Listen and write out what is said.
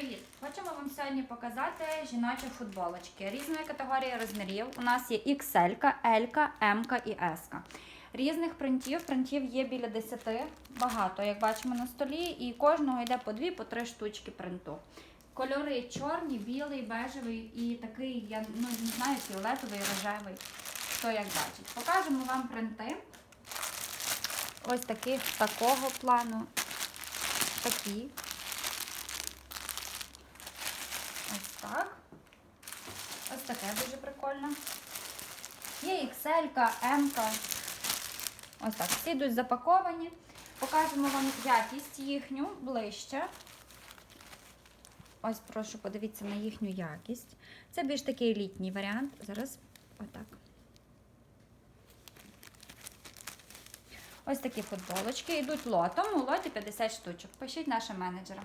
Привіт! Хочемо вам сьогодні показати жіночі футболочки різної категорії розмірів. У нас є XL, L, M і S. Різних принтів. Принтів є біля 10, багато, як бачимо на столі, і кожного йде по 2 по 3 штучки принту. Кольори чорні, білий, бежевий і такий, я ну, не знаю, фіолетовий, рожевий. Хто як бачить. Покажемо вам принти. Ось таких такого плану. Такі. Ось так. Ось таке дуже прикольно. Є XL, М. Ось так. Всі йдуть запаковані. Покажемо вам якість їхню ближче. Ось, прошу, подивіться на їхню якість. Це більш такий літній варіант. Зараз отак. Ось такі футболочки йдуть лотом. У лоті 50 штучок. Пишіть нашим менеджерам.